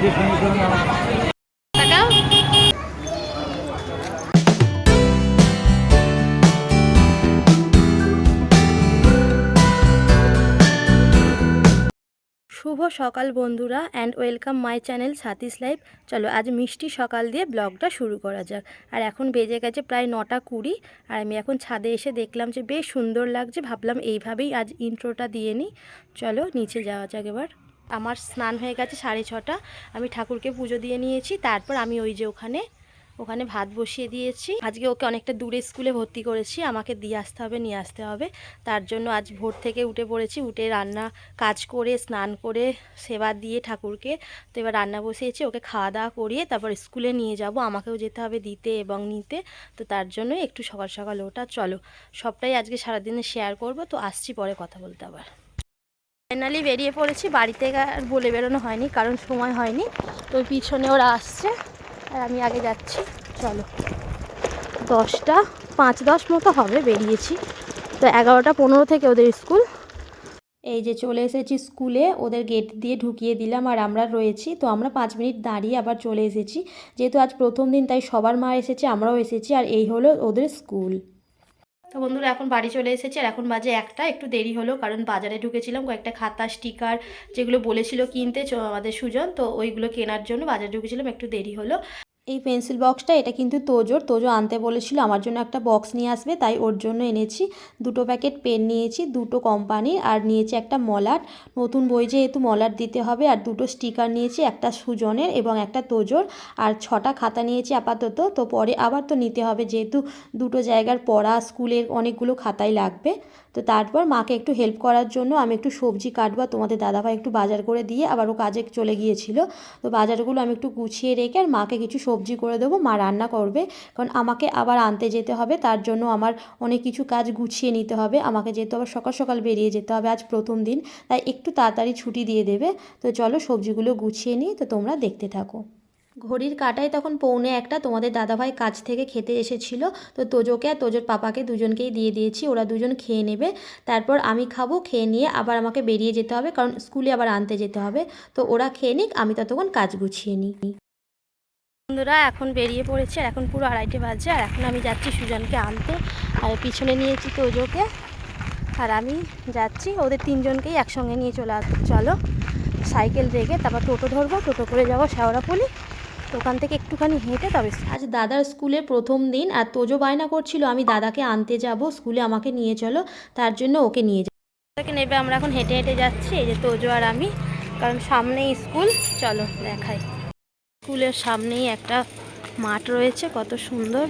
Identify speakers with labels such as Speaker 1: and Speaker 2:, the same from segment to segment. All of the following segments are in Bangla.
Speaker 1: শুভ সকাল বন্ধুরা অ্যান্ড ওয়েলকাম মাই চ্যানেল সাতিস লাইফ। চলো আজ মিষ্টি সকাল দিয়ে ব্লগটা শুরু করা যাক। আর এখন বেজে গেছে প্রায় নটা কুড়ি আর আমি এখন ছাদে এসে দেখলাম যে বেশ সুন্দর লাগছে। ভাবলাম এইভাবেই আজ ইন্ট্রোটা দিয়ে নিই। চলো নিচে যাওয়া যাক এবার। আমার স্নান হয়ে গেছে সাড়ে ছটা। আমি ঠাকুরকে পুজো দিয়ে নিয়েছি। তারপর আমি ওই যে ওখানে ওখানে ভাত বসিয়ে দিয়েছি। আজকে ওকে অনেকটা দূরে স্কুলে ভর্তি করেছি। আমাকে দিয়ে আসতে হবে, নিয়ে আসতে হবে। তার জন্য আজ ভোর থেকে উঠে পড়েছি। উঠে রান্না কাজ করে, স্নান করে, সেবা দিয়ে ঠাকুরকে। তো এবার রান্না বসিয়েছি, ওকে খাওয়া দাওয়া করিয়ে তারপর স্কুলে নিয়ে যাব। আমাকেও যেতে হবে দিতে এবং নিতে। তো তার জন্য একটু সকাল সকাল ওটা। চলো, সবটাই আজকে সারাদিনে শেয়ার করব। তো আসছি পরে কথা বলতে আবার। ফাইনালি বেরিয়ে পড়েছি, বাড়িতে আর বলে বেরোনো হয়নি, কারণ সময় হয়নি। তো পিছনে ওরা আসছে, আর আমি আগে যাচ্ছি। চলো। দশটা, পাঁচ দশ মতো হবে, বেরিয়েছি। তো এগারোটা পনেরো থেকে ওদের স্কুল। এই যে চলে এসেছি স্কুলে, ওদের গেট দিয়ে ঢুকিয়ে দিলাম, আর আমরা রয়েছি। তো আমরা পাঁচ মিনিট দাঁড়িয়ে আবার চলে এসেছি। যেহেতু আজ প্রথম দিন, তাই সবার মা এসেছে, আমরাও এসেছি, আর এই হলো ওদের স্কুল। তো বন্ধুরা, এখন বাড়ি চলে এসেছি আর এখন বাজে একটা, একটু দেরি হলো কারণ বাজারে ঢুকেছিলাম, কয়েকটা খাতা, স্টিকার যেগুলো বলেছিল কিনতে আমাদের সুজন, তো ওইগুলো কেনার জন্য বাজারে ঢুকেছিলাম, একটু দেরি হলো। এই পেন্সিল বক্সটা, এটা কিন্তু তোজোর। তোজো আনতে বলেছিল, আমার জন্য একটা বক্স নিয়ে আসবে, তাই ওর জন্য এনেছি। দুটো প্যাকেট পেন নিয়েছি, দুটো কোম্পানির, আর নিয়েছি একটা মলাট। নতুন বই যেহেতু মলাট দিতে হবে, আর দুটো স্টিকার নিয়েছি, একটা সুজনের এবং একটা তোজোর। আর ছটা খাতা নিয়েছি আপাতত, তো পরে আবার তো নিতে হবে, যেহেতু দুটো জায়গার পড়া, স্কুলের অনেকগুলো খাতাই লাগবে। তো তারপর মাকে একটু হেল্প করার জন্য আমি একটু সবজি কাটবো তোমাদের দাদাভাই একটু বাজার করে দিয়ে আবার ও কাজে চলে গিয়েছিল। তো বাজারগুলো আমি একটু গুছিয়ে রেখে আর মাকে কিছু সবজি করে দেবো, মা রান্না করবে। কারণ আমাকে আবার আনতে যেতে হবে, তার জন্য আমার অনেক কিছু কাজ গুছিয়ে নিতে হবে। আমাকে যেহেতু আবার সকাল সকাল বেরিয়ে যেতে হবে আজ প্রথম দিন, তাই একটু তাড়াতাড়ি ছুটি দিয়ে দেবে। তো চলো সবজিগুলো গুছিয়ে নিই, তো তোমরা দেখতে থাকো। ঘড়ির কাটায় তখন পৌনে একটা তোমাদের দাদাভাই কাজ থেকে খেতে এসেছিল। তো তোজোকে আর তোজোর পাপাকে দুজনকেই দিয়ে দিয়েছি, ওরা দুজন খেয়ে নেবে। তারপর আমি খাব, খেয়ে নিয়ে আবার আমাকে বেরিয়ে যেতে হবে, কারণ স্কুলে আবার আনতে যেতে হবে। তো ওরা খেয়ে নিক, আমি ততক্ষণ কাজ গুছিয়ে নিই। বন্ধুরা, এখন বেরিয়ে পড়েছে, আর এখন পুরো আড়াইটে বাজে, আর এখন আমি যাচ্ছি সুজনকে আনতে। আর পিছনে নিয়েছি তোজোকে, আর আমি যাচ্ছি ওদের তিনজনকেই একসঙ্গে নিয়ে চলে চলো। সাইকেল রেখে তারপর টোটো ধরবো, টোটো করে যাব শেওড়াপুলি। তো ওখান থেকে একটুখানি হেঁটে তবে আজ দাদার স্কুলে প্রথম দিন আর তোজো বায়না করছিল, আমি দাদাকে আনতে যাব, স্কুলে আমাকে নিয়ে চলো, তার জন্য ওকে নিয়ে যাব নেবে, আমরা এখন হেঁটে হেঁটে যাচ্ছি, এই যে তোজো আর আমি, কারণ সামনেই স্কুল, চলো দেখাই। স্কুলের সামনেই একটা মাঠ রয়েছে, কত সুন্দর।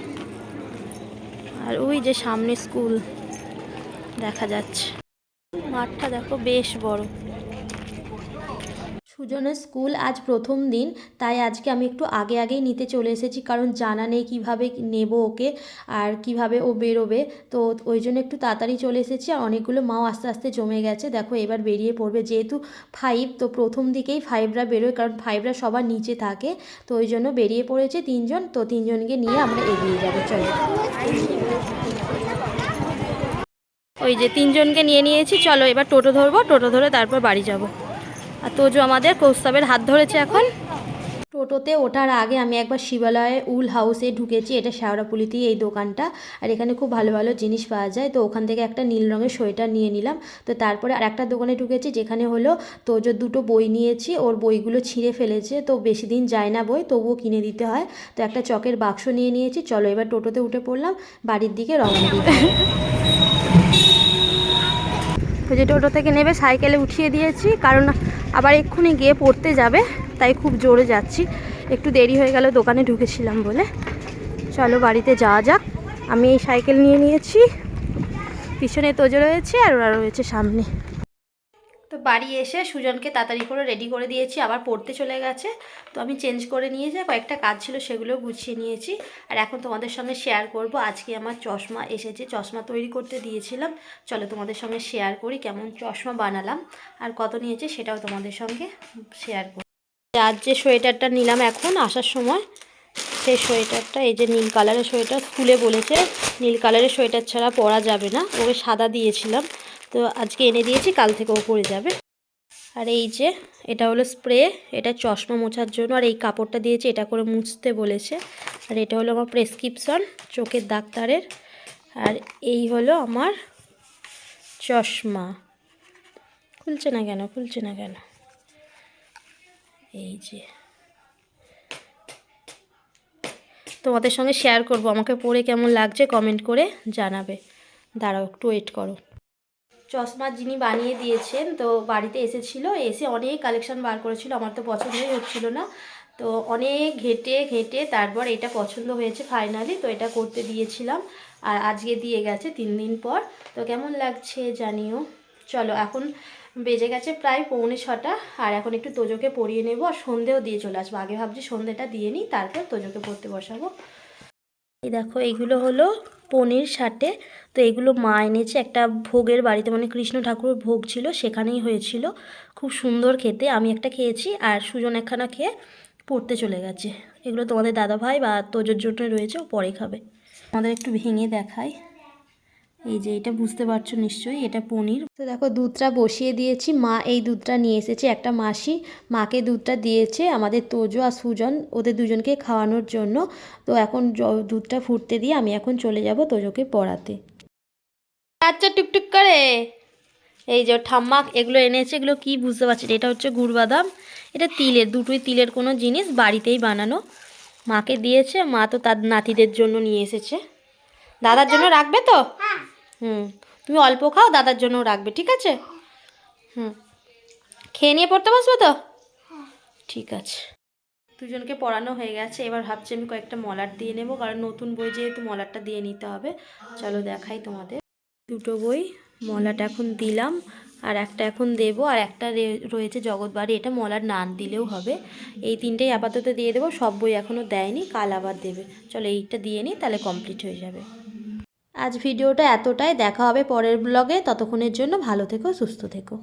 Speaker 1: আর ওই যে সামনে স্কুল, দেখা যাচ্ছে। মাঠটা দেখো বেশ বড়। সুজনের স্কুল আজ প্রথম দিন, তাই আজকে আমি একটু আগে আগেই নিতে চলে এসেছি, কারণ জানা নেই কীভাবে নেব ওকে আর কীভাবে ও বেরোবে। তো ওই জন্য একটু তাড়াতাড়ি চলে এসেছি আর অনেকগুলো মাও আস্তে আস্তে জমে গেছে। দেখো, এবার বেরিয়ে পড়বে। যেহেতু ফাইভ তো প্রথম দিকেই ফাইভরা বেরোয়, কারণ ফাইভরা সবার নিচে থাকে। তো ওই জন্য বেরিয়ে পড়েছে তিনজন। তো তিনজনকে নিয়ে আমরা এগিয়ে যাব। চলো। ওই যে তিনজনকে নিয়ে নিয়েছি। চলো, এবার টোটো ধরবো। টোটো ধরে তারপর বাড়ি যাব। আর তোজো আমাদের কৌস্তবের হাত ধরেছে এখন। টোটোতে ওঠার আগে আমি একবার শিবালয়ে উল হাউসে ঢুকেছি এটা শেওড়াপুলিতেই এই দোকানটা। আর এখানে খুব ভালো ভালো জিনিস পাওয়া যায়। তো ওখান থেকে একটা নীল রঙের সোয়েটার নিয়ে নিলাম। তো তারপরে আর একটা দোকানে ঢুকেছি যেখানে হলো তোজোর দুটো বই নিয়েছি। ওর বইগুলো ছিঁড়ে ফেলেছে তো বেশি দিন যায় না বই তবুও কিনে দিতে হয়। তো একটা চকের বাক্স নিয়ে নিয়েছি। চলো এবার টোটোতে উঠে পড়লাম বাড়ির দিকে রওনা দিতে তো যে টোটো থেকে নেবে সাইকেলে উঠিয়ে দিয়েছি। কারণ আবার এক্ষুনি গিয়ে পড়তে যাবে, তাই খুব জোরে যাচ্ছি। একটু দেরি হয়ে গেল, দোকানে ঢুকেছিলাম বলে। চলো বাড়িতে যাওয়া যাক। আমি এই সাইকেল নিয়ে নিয়েছি, পিছনে তোজো রয়েছে আর ওরা রয়েছে সামনে। বাড়ি এসে সুজনকে তাড়াতাড়ি করে রেডি করে দিয়েছি, আবার পড়তে চলে গেছে। তো আমি চেঞ্জ করে নিয়ে যাই কয়েকটা কাজ ছিল সেগুলো গুছিয়ে নিয়েছি। আর এখন তোমাদের সঙ্গে শেয়ার করব, আজকে আমার চশমা এসেছে, চশমা তৈরি করতে দিয়েছিলাম। চলো তোমাদের সঙ্গে শেয়ার করি কেমন চশমা বানালাম, আর কত নিয়েছে সেটাও তোমাদের সঙ্গে শেয়ার করি আজ যে সোয়েটারটা নিলাম এখন আসার সময়, সেই সোয়েটারটা, এই যে নীল কালারের সোয়েটার, স্কুলে বলেছে নীল কালারের সোয়েটার ছাড়া পরা যাবে না, ওকে সাদা দিয়েছিলাম। তো আজকে এনে দিয়েছি, কাল থেকে ও পরে যাবে। আর এই যে, এটা হলো স্প্রে এটা চশমা মোছার জন্য, আর এই কাপড়টা দিয়েছে, এটা করে মুছতে বলেছে। আর এটা হলো আমার প্রেসক্রিপশন চোখের ডাক্তারের। আর এই হলো আমার চশমা। খুলছে না কেন? খুলছে না কেন? এই যে। তোমাদের সঙ্গে শেয়ার করব, আমাকে পরে কেমন লাগছে কমেন্ট করে জানাবে। দাঁড়াও, একটু ওয়েট করো। চশমা যিনি বানিয়ে দিয়েছেন, তো বাড়িতে এসেছিল, এসে অনেক কালেকশন বার করেছিল, আমার তো পছন্দই হচ্ছিল না। তো অনেক ঘেটে ঘেটে তারপর এটা পছন্দ হয়েছে ফাইনালি তো এটা করতে দিয়েছিলাম। আর আজকে দিয়ে গেছে তিন দিন পর। তো কেমন লাগছে জানিও। চলো, এখন বেজে গেছে প্রায় পৌনে ছটা, আর এখন একটু তোজোকে পরিয়ে নেব, আর সন্ধেও দিয়ে চলে আসব। আগে ভাবছি সন্ধেটা দিয়ে নিই, তারপর তোজোকে পড়তে বসাবো। এই দেখো এইগুলো হলো পনির সাটে। তো এগুলো মা এনেছে একটা ভোগের বাড়িতে মানে কৃষ্ণ ঠাকুরের ভোগ ছিল, সেখানেই হয়েছিল। খুব সুন্দর খেতে, আমি একটা খেয়েছি আর সুজন একখানা খেয়ে পড়তে চলে গেছে। এগুলো তোমাদের দাদা ভাই বা তোজোর জন্য রয়েছে, ও পরে খাবে। আমাদের একটু ভেঙে দেখাই। এই যে এটা বুঝতে পারছ নিশ্চয়ই এটা পনির। তো দেখো দুধটা বসিয়ে দিয়েছি। মা এই দুধটা নিয়ে এসেছে একটা মাসি। মাকে দুধটা দিয়েছে আমাদের তোজো আর সুজন ওদের দুজনকে খাওয়ানোর জন্য। তো এখন দুধটা ফুটতে দিয়ে আমি এখন চলে যাব তোজোকে পড়াতে। আচ্ছা টুকটুক করে। এই যে ঠাম্মা এগুলো এনেছে এগুলো কি বুঝতে পারছি এটা হচ্ছে গুড় বাদাম এটা তিলের দুটোই তিলের কোনো জিনিস বাড়িতেই বানানো। মাকে দিয়েছে মা তো তার নাতিদের জন্য নিয়ে এসেছে। দাদার জন্য রাখবে তো? হুম, তুমি অল্প খাও, দাদার জন্যও রাখবে, ঠিক আছে? হুম। খেয়ে নিয়ে পড়তে বসবে তো? ঠিক আছে। দুজনকে পড়ানো হয়ে গেছে, এবার ভাবছি আমি কয়েকটা মলার দিয়ে নেব, কারণ নতুন বই যেহেতু মলারটা দিয়ে নিতে হবে, চলো দেখাই তোমাদের। দুটো বই, মলাটা এখন দিলাম, আর একটা এখন দেব, আর একটা রয়েছে জগৎবাড়ি এটা মলার নান দিলেও হবে। এই তিনটেই আপাতত দিয়ে দেবো, সব বই এখনও দেয়নি, কাল আবার দেবে। চলো এইটা দিয়ে নিই, তাহলে কমপ্লিট হয়ে যাবে। আজ ভিডিওটা এতটাই। দেখা হবে পরের ব্লগে। ততক্ষণের জন্য ভালো থেকো সুস্থ থেকো।